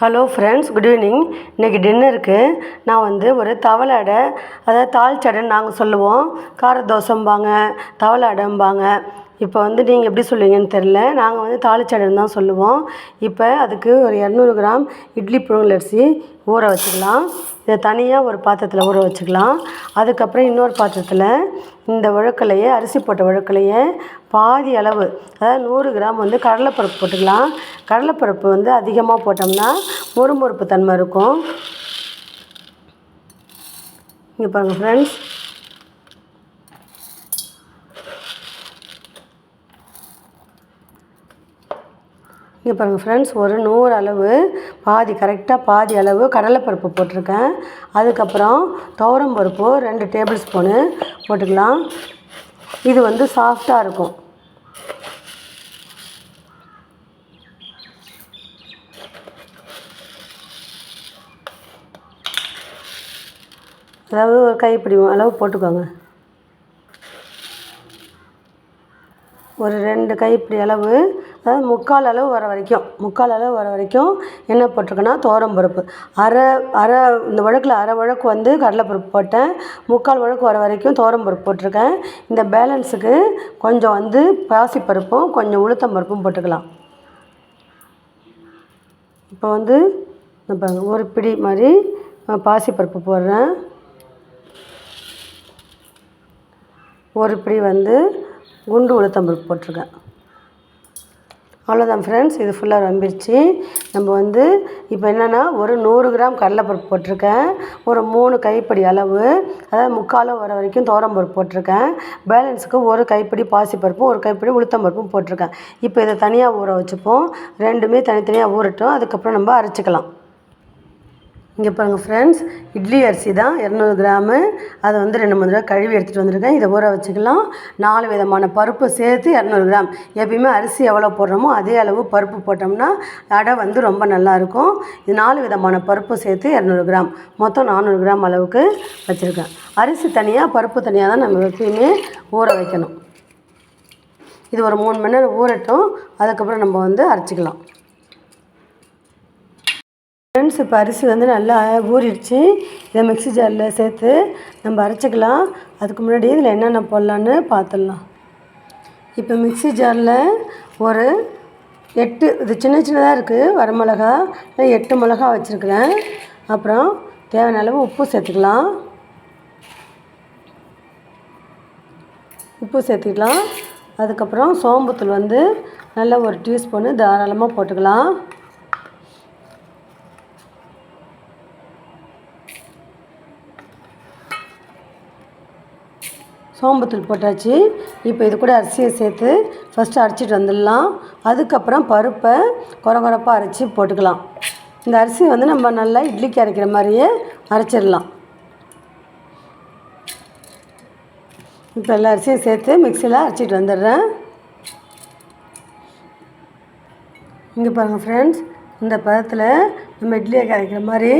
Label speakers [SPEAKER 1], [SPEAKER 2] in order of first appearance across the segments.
[SPEAKER 1] Hello friends good evening இன்றைக்கி டின்னருக்கு நான் வந்து ஒரு தவளை அடை அதாவது சடைன்னு நாங்கள் சொல்லுவோம். கார தோசைம்பாங்க தவளை அடைம்பாங்க. இப்போ வந்து நீங்கள் எப்படி சொல்லுவீங்கன்னு தெரில நாங்கள் வந்து தாளிச்சடைன்னு தான் சொல்லுவோம். இப்போ அதுக்கு ஒரு இரநூறு கிராம் இட்லி புழுங்கல் அரிசி ஊற வச்சுக்கலாம். இதை தனியாக ஒரு பாத்திரத்தில் ஊற வச்சுக்கலாம். அதுக்கப்புறம் இன்னொரு பாத்திரத்தில் இந்த உழக்கலையை அரிசி போட்ட உழக்கலையை பாதி அளவு அதாவது நூறு கிராம் வந்து கடலைப்பருப்பு போட்டுக்கலாம். கடலைப்பருப்பு வந்து அதிகமாக போட்டோம்னா முறுமுறுப்பு தன்மை இருக்கும். இங்கே பாருங்கள் ஃப்ரெண்ட்ஸ் இங்கே பாருங்கள் ஃப்ரெண்ட்ஸ் ஒரு நூறு அளவு பாதி கரெக்டாக பாதி அளவு கடலைப்பருப்பு போட்டிருக்கேன். அதுக்கப்புறம் துவரம் பருப்பு ரெண்டு டேபிள் ஸ்பூனு போட்டுக்கலாம். இது வந்து சாஃப்டாக இருக்கும். அதாவது ஒரு கைப்பிடி அளவு போட்டுக்கோங்க. ஒரு ரெண்டு கைப்பிடி அளவு அதாவது முக்கால் அளவு வர வரைக்கும் முக்கால் அளவு வர வரைக்கும் என்ன போட்டிருக்கேன்னா துவரம் பருப்பு. அரை அரை இந்த வழக்கில் அரை வழக்கு வந்து கடலைப்பருப்பு போட்டேன். முக்கால் வழக்கு வர வரைக்கும் துவரம் பருப்பு போட்டிருக்கேன். இந்த பேலன்ஸுக்கு கொஞ்சம் வந்து பாசிப்பருப்பும் கொஞ்சம் உளுத்தம் பருப்பும் போட்டுக்கலாம். இப்போ வந்து இந்த ஒரு பிடி மாதிரி பாசிப்பருப்பு போடுறேன். ஒரு பிடி வந்து குண்டு உளுத்தம்பருப்பு போட்டிருக்கேன். அவ்வளோதான் ஃப்ரெண்ட்ஸ் இது ஃபுல்லாக நம்பிடுச்சு நம்ம வந்து இப்போ என்னென்னா ஒரு நூறு கிராம் கடலைப்பருப்பு போட்டிருக்கேன். ஒரு மூணு கைப்பிடி அளவு அதாவது முக்காலோ வர வரைக்கும் தோரம்பருப்பு போட்டிருக்கேன். பேலன்ஸுக்கு ஒரு கைப்பிடி பாசிப்பருப்பும் ஒரு கைப்பிடி உளுத்தம்பருப்பும் போட்டிருக்கேன். இப்போ இதை தனியாக ஊற வச்சுப்போம். ரெண்டுமே தனித்தனியாக ஊறட்டும். அதுக்கப்புறம் நம்ம அரைச்சிக்கலாம். இங்கே பாருங்கள் ஃப்ரெண்ட்ஸ் இட்லி அரிசி தான் இரநூறு கிராமு. அதை வந்து ரெண்டு மூணு தடவை கழுவி எடுத்துகிட்டு வந்திருக்கேன். இதை ஊற வச்சுக்கலாம். நாலு விதமான பருப்பு சேர்த்து இரநூறு கிராம். எப்பயுமே அரிசி எவ்வளோ போடுறோமோ அதே அளவு பருப்பு போட்டோம்னா அடை வந்து ரொம்ப நல்லாயிருக்கும் இது நாலு விதமான பருப்பு சேர்த்து இரநூறு கிராம். மொத்தம் நானூறு கிராம் அளவுக்கு வச்சுருக்கேன். அரிசி தனியாக பருப்பு தனியாக தான் நம்ம எப்பயுமே ஊற வைக்கணும். இது ஒரு மூணு மணி நேரம் ஊறட்டும். அதுக்கப்புறம் நம்ம வந்து அரைச்சிக்கலாம். ஃப்ரெண்ட்ஸ் இப்போ அரிசி வந்து நல்லா ஊறிடுச்சு. இதை மிக்ஸி ஜாரில் சேர்த்து நம்ம அரைச்சிக்கலாம். அதுக்கு முன்னாடி இதில் என்னென்ன போடலான்னு பார்த்துடலாம். இப்போ மிக்ஸி ஜாரில் ஒரு எட்டு இது சின்ன சின்னதாக இருக்குது வரமிளகா எட்டு மிளகா வச்சுருக்குறேன். அப்புறம் தேவையான அளவு உப்பு சேர்த்துக்கலாம். உப்பு சேர்த்துக்கலாம். அதுக்கப்புறம் சோம்புத்தூள் வந்து நல்ல ஒரு டீஸ்பூனு தாராளமாக போட்டுக்கலாம். சோம்புத்தூள் போட்டாச்சு. இப்போ இது கூட அரிசியை சேர்த்து ஃபஸ்ட்டு அரைச்சிட்டு வந்துடலாம். அதுக்கப்புறம் பருப்பை குறை குறைப்பாக அரைச்சி போட்டுக்கலாம். இந்த அரிசி வந்து நம்ம நல்லா இட்லிக்கு அரைக்கிற மாதிரியே அரைச்சிடலாம். இப்போ எல்லா அரிசியும் சேர்த்து மிக்சியில் அரைச்சிட்டு வந்துடுறேன். இங்கே பாருங்கள் ஃப்ரெண்ட்ஸ் இந்த பதத்தில் நம்ம இட்லியை கரைக்கிற மாதிரி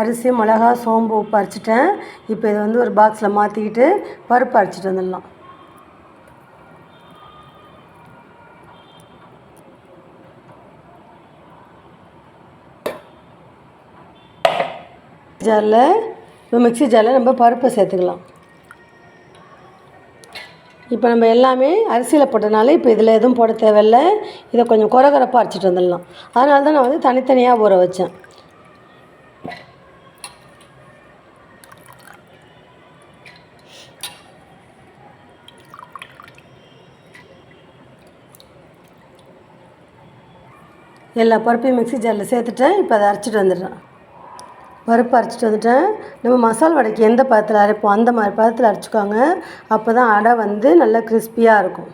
[SPEAKER 1] அரிசி மிளகா சோம்பு உப்பு அரைச்சிட்டேன். இப்போ இதை வந்து ஒரு பாக்ஸில் மாற்றிக்கிட்டு பருப்பு அரைச்சிட்டு வந்துடலாம். ஜாரில் இப்போ மிக்ஸி ஜாரில் நம்ம பருப்பை சேர்த்துக்கலாம். இப்போ நம்ம எல்லாமே அரிசியில் போட்டனால இப்போ இதில் எதுவும் போட தேவையில்ல. இதை கொஞ்சம் குறகுறப்பாக அரைச்சிட்டு வந்துடலாம். அதனால தான் நான் வந்து தனித்தனியாக ஊற வச்சேன். எல்லா பருப்பையும் மிக்ஸி ஜாரில் சேர்த்துட்டேன் இப்போ அதை அரைச்சிட்டு வந்துடுறேன். பருப்பு அரைச்சிட்டு வந்துட்டேன். நம்ம மசால் வடைக்கு எந்த பதத்தில் அரைப்போம்? அந்த மாதிரி பதத்தில் அரைச்சிக்கோங்க. அப்போ தான் அடை வந்து நல்லா கிறிஸ்பியாக இருக்கும்.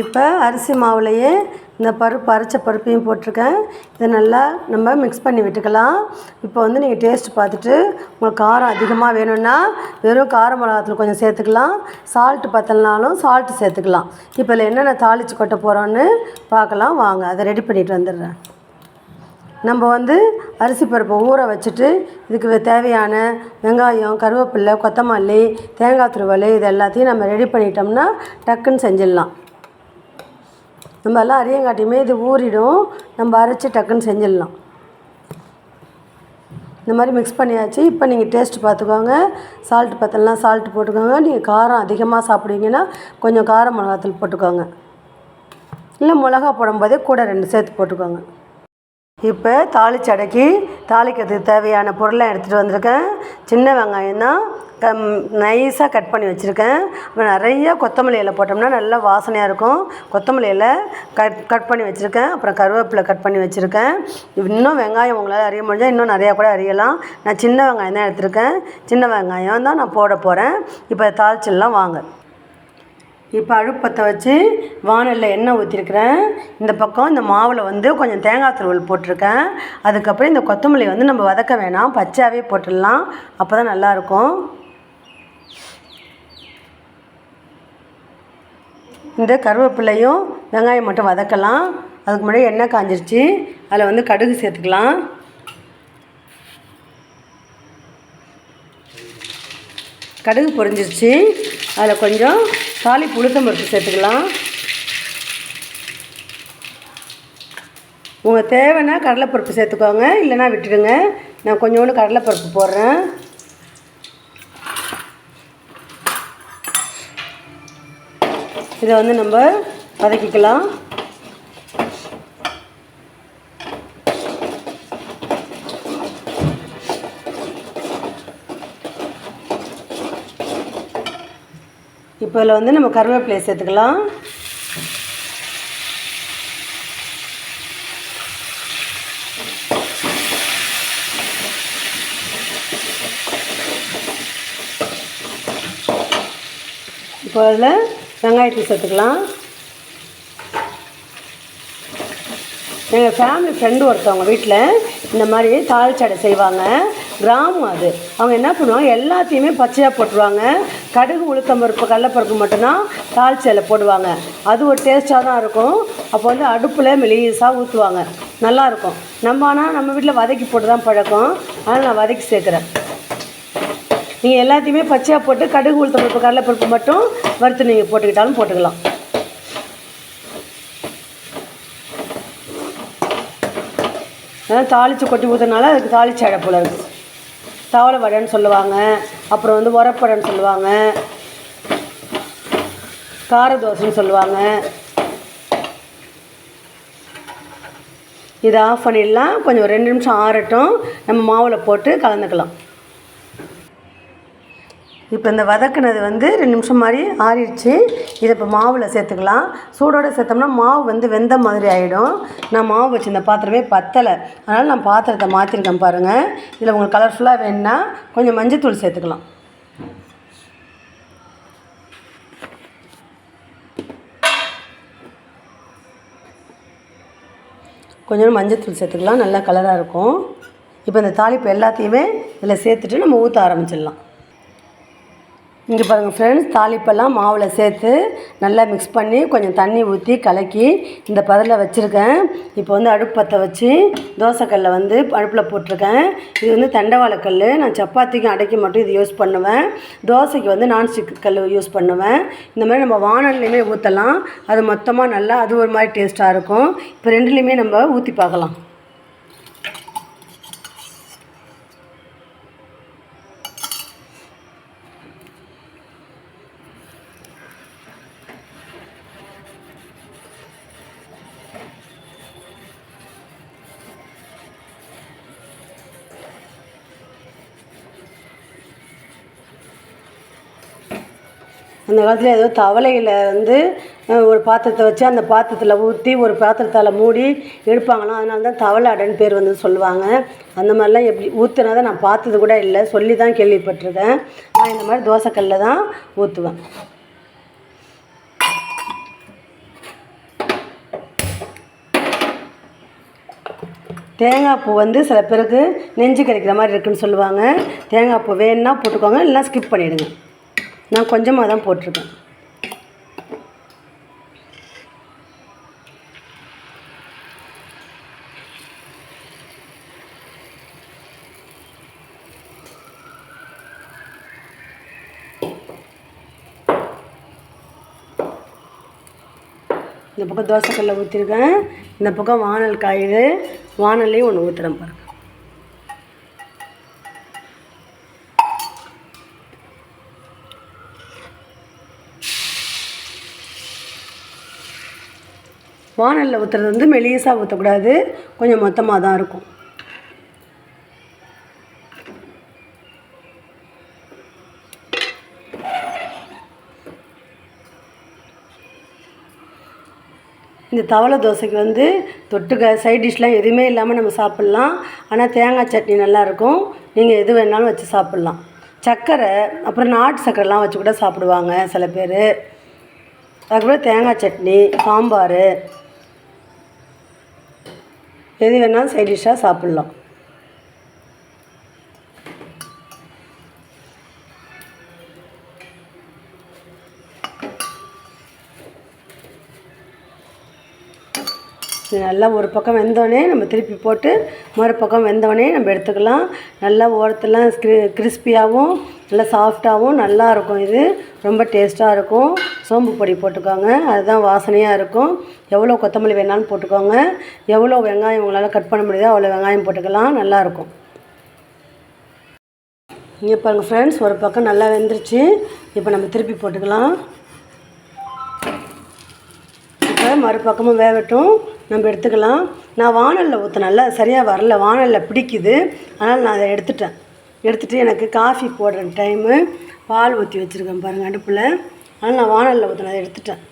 [SPEAKER 1] இப்போ அரிசி மாவுலையே இந்த பருப்பு அரைச்ச பருப்பையும் போட்டிருக்கேன். இதை நல்லா நம்ம மிக்ஸ் பண்ணி விட்டுக்கலாம். இப்போ வந்து நீங்கள் டேஸ்ட் பார்த்துட்டு உங்களுக்கு காரம் அதிகமாக வேணும்னா வெறும் கார மிளகாத்தில் கொஞ்சம் சேர்த்துக்கலாம். சால்ட்டு பத்தலனாலும் சால்ட்டு சேர்த்துக்கலாம். இப்போ இதில் என்னென்ன தாளித்து கொட்ட போகிறோன்னு பார்க்கலாம். வாங்க அதை ரெடி பண்ணிட்டு வந்துடுறேன். நம்ம வந்து அரிசி பருப்பை ஊற வச்சுட்டு இதுக்கு தேவையான வெங்காயம் கருவேப்பில்லை கொத்தமல்லி தேங்காய் துருவல் இது எல்லாத்தையும் நம்ம ரெடி பண்ணிட்டோம்னா டக்குன்னு செஞ்சிடலாம். நம்ம எல்லாம் அரியங்காட்டியுமே இது ஊறிடும். நம்ம அரைச்சி டக்குன்னு செஞ்சிடலாம். இந்த மாதிரி மிக்ஸ் பண்ணியாச்சு. இப்போ நீங்கள் டேஸ்ட் பார்த்துக்கோங்க. சால்ட் பத்தலாம் சால்ட் போட்டுக்கோங்க. நீங்கள் காரம் அதிகமாக சாப்பிடுவீங்கன்னா கொஞ்சம் கார மிளகாத்தூள் போட்டுக்கோங்க. இல்லை மிளகா போடும்போதே கூட ரெண்டு சேர்த்து போட்டுக்கோங்க. இப்போ தாளிச்சடைக்கு தாளிக்கிறதுக்கு தேவையான பொருளை எடுத்துகிட்டு வந்திருக்கேன். சின்ன வெங்காயம் தான். கம் நைஸாக கட் பண்ணி வச்சுருக்கேன். அப்புறம் நிறைய கொத்தமல்லி இலை போட்டோம்னா நல்லா வாசனையாக இருக்கும். கொத்தமல்லி இலை கட் கட் பண்ணி வச்சுருக்கேன். அப்புறம் கருவேப்பிலை கட் பண்ணி வச்சுருக்கேன். இன்னும் வெங்காயம் உங்களால் அறிய முடிஞ்சால் இன்னும் நிறையா கூட அறியலாம். நான் சின்ன வெங்காயம் தான் எடுத்திருக்கேன். சின்ன வெங்காயம் தான் நான் போட போகிறேன் இப்போ தாளிச்சிடலாம் வாங்க. இப்போ அழுப்பத்தை வச்சு வானலில் எண்ணெய் ஊற்றிருக்கிறேன் இந்த பக்கம் இந்த மாவில் வந்து கொஞ்சம் தேங்காய் துருவல் போட்டிருக்கேன். அதுக்கப்புறம் இந்த கொத்தமல்லி வந்து நம்ம வதக்க வேணாம். பச்சையாகவே போட்டுடலாம். அப்போ தான் நல்லாயிருக்கும். இந்த கருவேப்பிலையும் வெங்காயம் மட்டும் வதக்கலாம். அதுக்கு முன்னாடி எண்ணெய் காஞ்சிருச்சு. அதில் வந்து கடுகு சேர்த்துக்கலாம். கடுகு பொரிஞ்சிருச்சு. அதில் கொஞ்சம் தாலி உளுத்தம் பருப்பு சேர்த்துக்கலாம். உங்கள் தேவைன்னா கடலைப்பருப்பு சேர்த்துக்கோங்க. இல்லைன்னா விட்டுடுங்க. நான் கொஞ்சோண்டு கடலைப்பருப்பு போடுறேன். இதை வந்து நம்ம வதக்கிக்கலாம். இப்போ இதில் வந்து நம்ம கருவேப்பிலையை சேர்த்துக்கலாம். இப்போ அதில் வெங்காயத்தை சேர்த்துக்கலாம். எங்கள் ஃபேமிலி ஃப்ரெண்டு ஒருத்தவங்க வீட்டில் இந்த மாதிரி தாளிச்சடை செய்வாங்க. கிராமம் அது. அவங்க என்ன பண்ணுவாங்க? எல்லாத்தையுமே பச்சையாக போட்டுருவாங்க. கடுகு உளுத்தம் பருப்பு கடலப்பருப்பு மட்டும்தான் தாளிச்சையில் போடுவாங்க. அது ஒரு டேஸ்ட்டாக தான் இருக்கும். அப்போ வந்து அடுப்பில் மெலிசாக ஊற்றுவாங்க நல்லாயிருக்கும் நம்ம ஆனால் நம்ம வீட்டில் வதக்கி போட்டு தான் பழக்கம். அதனால் நான் வதக்கி சேர்க்குறேன். நீங்கள் எல்லாத்தையுமே பச்சையாக போட்டு கடுகு உளுத்தம்பருப்பு கடலைப்பருப்பு மட்டும் வறுத்து நீங்கள் போட்டுக்கிட்டாலும் போட்டுக்கலாம். அதான் தாளித்து கொட்டி ஊற்றுனால அதுக்கு தாளிச்சு அடை இருக்குது தவளை வடைன்னு சொல்லுவாங்க. அப்புறம் வந்து உரப்படைன்னு சொல்லுவாங்க. கார தோசைன்னு சொல்லுவாங்க. இதை ஆஃப் பண்ணிடலாம். கொஞ்சம் ரெண்டு நிமிஷம் ஆறட்டும். நம்ம மாவில் போட்டு கலந்துக்கலாம். இப்போ இந்த வதக்குனது வந்து ரெண்டு நிமிஷம் மாதிரி ஆறிடுச்சு. இதை இப்போ மாவில் சேர்த்துக்கலாம். சூடோடு சேர்த்தோம்னா மாவு வந்து வெந்த மாதிரி ஆகிடும் நான் மாவு வச்சுருந்த பாத்திரமே பத்தலை. அதனால் நான் பாத்திரத்தை மாற்றிருக்கேன் பாருங்கள் இதில் உங்களுக்கு கலர்ஃபுல்லாக வேணுன்னா கொஞ்சம் மஞ்சத்தூள் சேர்த்துக்கலாம். கொஞ்சம் மஞ்சத்தூள் சேர்த்துக்கலாம். நல்லா கலராக இருக்கும். இப்போ இந்த தாளிப்பு எல்லாத்தையுமே இதில் சேர்த்துட்டு நம்ம ஊற்ற ஆரம்பிச்சிடலாம். இங்கே பாருங்கள் ஃப்ரெண்ட்ஸ் தாளிப்பெல்லாம் மாவில் சேர்த்து நல்லா மிக்ஸ் பண்ணி கொஞ்சம் தண்ணி ஊற்றி கலக்கி இந்த பதில் வச்சுருக்கேன். இப்போ வந்து அடுப்பு பற்ற வச்சு தோசைக்கல்லை வந்து அடுப்பில் போட்டிருக்கேன். இது வந்து தண்டவாளக்கல் நான் சப்பாத்திக்கும் அடைக்கி மட்டும் இது யூஸ் பண்ணுவேன். தோசைக்கு வந்து நான்ஸ்டிக் கல் யூஸ் பண்ணுவேன். இந்த மாதிரி நம்ம வானல்லையுமே ஊற்றலாம் அது மொத்தமாக நல்லா அது ஒரு மாதிரி டேஸ்ட்டாக இருக்கும். இப்போ ரெண்டுலேயுமே நம்ம ஊற்றி பார்க்கலாம். அந்த காலத்தில் ஏதோ தவளையில் வந்து ஒரு பாத்திரத்தை வச்சு அந்த பாத்திரத்தில் ஊற்றி ஒரு பாத்திரத்தால் மூடி எடுப்பாங்களாம். அதனால தான் தவளை அடைன்னு பேர் வந்து சொல்லுவாங்க. அந்த மாதிரிலாம் எப்படி ஊற்றுனதை நான் பார்த்தது கூட இல்லை. சொல்லி தான் கேள்விப்பட்டிருக்கேன். நான் இந்த மாதிரி தோசைக்கல்ல தான் ஊற்றுவேன் தேங்காய் பூ வந்து சில பேருக்கு நெஞ்சு கிடைக்கிற மாதிரி இருக்குன்னு சொல்லுவாங்க. தேங்காய் பூ வேணும்னா போட்டுக்கோங்க இல்லைன்னா ஸ்கிப் பண்ணிவிடுங்க நான் கொஞ்சமாக தான் போட்டிருக்கேன். இந்த பக்கம் தோசைக்கல்ல ஊற்றிருக்கேன் இந்த பக்கம் வானல் காயுது. வானல்லையும் ஒன்று ஊற்றுறேன் பாருங்க. வானலில் ஊற்றுறது வந்து மெலிசாக ஊற்றக்கூடாது கொஞ்சம் மொத்தமாக தான் இருக்கும். இந்த தவளை தோசைக்கு வந்து தொட்டுக்க சைட் டிஷ்லாம் எதுவுமே இல்லாமல் நம்ம சாப்பிட்லாம். ஆனால் தேங்காய் சட்னி நல்லாயிருக்கும் நீங்கள் எது வேணாலும் வச்சு சாப்பிட்லாம். சர்க்கரை அப்புறம் நாட்டு சர்க்கரைலாம் வச்சு கூட சாப்பிடுவாங்க சில பேர். அதுக்கப்புறம் தேங்காய் சட்னி சாம்பார். எது வேணாலும் சைட் டிஷ்ஷாக சாப்பிட்லாம். நல்லா ஒரு பக்கம் வெந்தோடனே நம்ம திருப்பி போட்டு மறுபக்கம் வெந்தோடனே நம்ம எடுத்துக்கலாம். நல்லா ஓரத்தெல்லாம் கிரி கிறிஸ்பியாகவும் நல்லா சாஃப்டாகவும் நல்லா இருக்கும் இது. ரொம்ப டேஸ்ட்டாக இருக்கும். சோம்பு பொடி போட்டுக்கோங்க. அதுதான் வாசனையாக இருக்கும். எவ்வளோ கொத்தமல்லி வேணாலும் போட்டுக்கோங்க. எவ்வளோ வெங்காயம் உங்களால் கட் பண்ண முடியுதோ அவ்வளோ வெங்காயம் போட்டுக்கலாம். நல்லாயிருக்கும் இங்கே பாருங்கள் ஃப்ரெண்ட்ஸ் ஒரு பக்கம் நல்லா வெந்துருச்சு. இப்போ நம்ம திருப்பி போட்டுக்கலாம். இப்போ மறுபக்கமும் வேகட்டும். நம்ம எடுத்துக்கலாம். நான் வானலில் ஊற்றினால சரியாக வரல. வானலில் பிடிக்குது. அதனால் நான் அதை எடுத்துட்டேன். எடுத்துகிட்டு எனக்கு காஃபி போடுற டைமு பால் ஊற்றி வச்சுருக்கேன் பாருங்கள் அடுப்பில். அதனால் நான் வானலில் ஊற்றின அதை எடுத்துட்டேன்.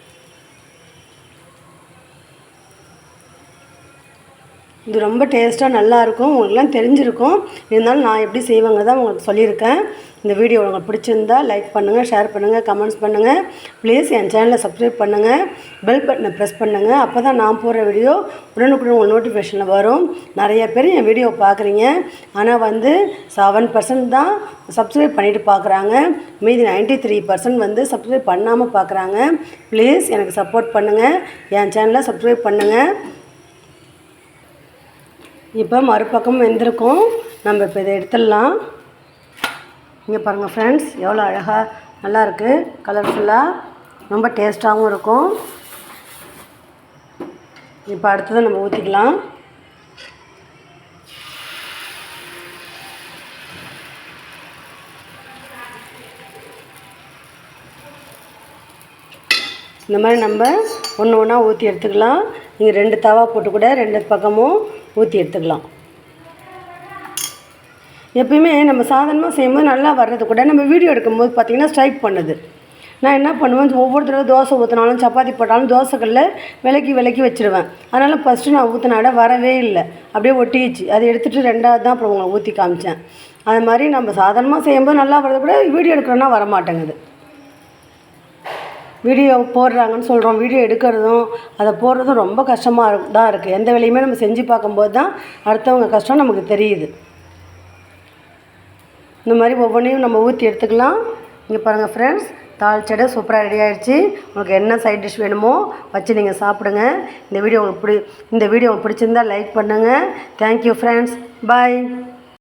[SPEAKER 1] இது ரொம்ப டேஸ்ட்டாக நல்லாயிருக்கும் உங்களுக்குலாம் தெரிஞ்சிருக்கும். இருந்தாலும் நான் எப்படி செய்வேங்கிறத உங்களுக்கு சொல்லியிருக்கேன். இந்த வீடியோ உங்களுக்கு பிடிச்சிருந்தா லைக் பண்ணுங்கள் ஷேர் பண்ணுங்கள் கமெண்ட்ஸ் பண்ணுங்கள் ப்ளீஸ் என் சேனலை சப்ஸ்கிரைப் பண்ணுங்கள் பெல் பட்டனை ப்ரெஸ் பண்ணுங்கள் அப்போ தான் நான் போடுற வீடியோ உடனுக்குடன் உங்கள் நோட்டிஃபிகேஷனில் வரும். நிறைய பேர் என் வீடியோ பார்க்குறீங்க. ஆனால் வந்து செவன் பர்சன்ட் தான் சப்ஸ்கிரைப் பண்ணிவிட்டு பார்க்குறாங்க. மீதி நைன்ட்டி த்ரீ பர்சன்ட் வந்து சப்ஸ்கிரைப் பண்ணாமல் பார்க்குறாங்க. ப்ளீஸ் எனக்கு சப்போர்ட் பண்ணுங்கள் என் சேனலை சப்ஸ்கிரைப் பண்ணுங்கள் இப்போ மறுபக்கம் வெந்திருக்கும். நம்ம இப்போ இதை எடுத்துடலாம். இங்கே பாருங்கள் ஃப்ரெண்ட்ஸ் எவ்வளோ அழகாக நல்லாயிருக்கு கலர்ஃபுல்லாக ரொம்ப டேஸ்ட்டாகவும் இருக்கும். இப்போ அடுத்ததை நம்ம ஊற்றிக்கலாம் இந்த மாதிரி நம்ம ஒன்று ஒன்றா ஊற்றி எடுத்துக்கலாம். நீங்கள் ரெண்டு தவா போட்டு கூட ரெண்டு பக்கமும் ஊற்றி எடுத்துக்கலாம். எப்பயுமே நம்ம சாதாரணமாக செய்யும்போது நல்லா வர்றது கூட நம்ம வீடியோ எடுக்கும்போது பார்த்திங்கன்னா ஸ்ட்ரைக் பண்ணுது. நான் என்ன பண்ணுவேன்? ஒவ்வொரு தடவை தோசை ஊற்றினாலும் சப்பாத்தி போட்டாலும் தோசைக்கல்ல விலக்கி விலக்கி வச்சுருவேன். அதனால் ஃபஸ்ட்டு நான் ஊற்றினாட வரவே இல்லை. அப்படியே ஒட்டிச்சு அதை எடுத்துகிட்டு ரெண்டாவது தான் அப்புறம் உங்களை ஊற்றி காமிச்சேன். அது மாதிரி நம்ம சாதாரணமாக செய்யும்போது நல்லா வர்றது கூட வீடியோ எடுக்கிறோன்னா வர மாட்டேங்குது வீடியோ போடுறாங்கன்னு சொல்கிறோம் வீடியோ எடுக்கிறதும் அதை போடுறதும் ரொம்ப கஷ்டமாக தான் இருக்குது எந்த வேலையுமே நம்ம செஞ்சு பார்க்கும்போது தான் அடுத்தவங்க கஷ்டம் நமக்கு தெரியுது. இந்த மாதிரி ஒவ்வொன்றையும் நம்ம ஊற்றி எடுத்துக்கலாம். இங்கே பாருங்கள் ஃப்ரெண்ட்ஸ் தாளிச்சடை சூப்பராக ரெடி ஆகிடுச்சு உங்களுக்கு என்ன சைட் டிஷ் வேணுமோ வச்சு நீங்கள் சாப்பிடுங்க. இந்த வீடியோ உங்களுக்கு பிடி இந்த வீடியோ உங்களுக்கு பிடிச்சிருந்தால் லைக் பண்ணுங்கள் தேங்க்யூ ஃப்ரெண்ட்ஸ் பாய்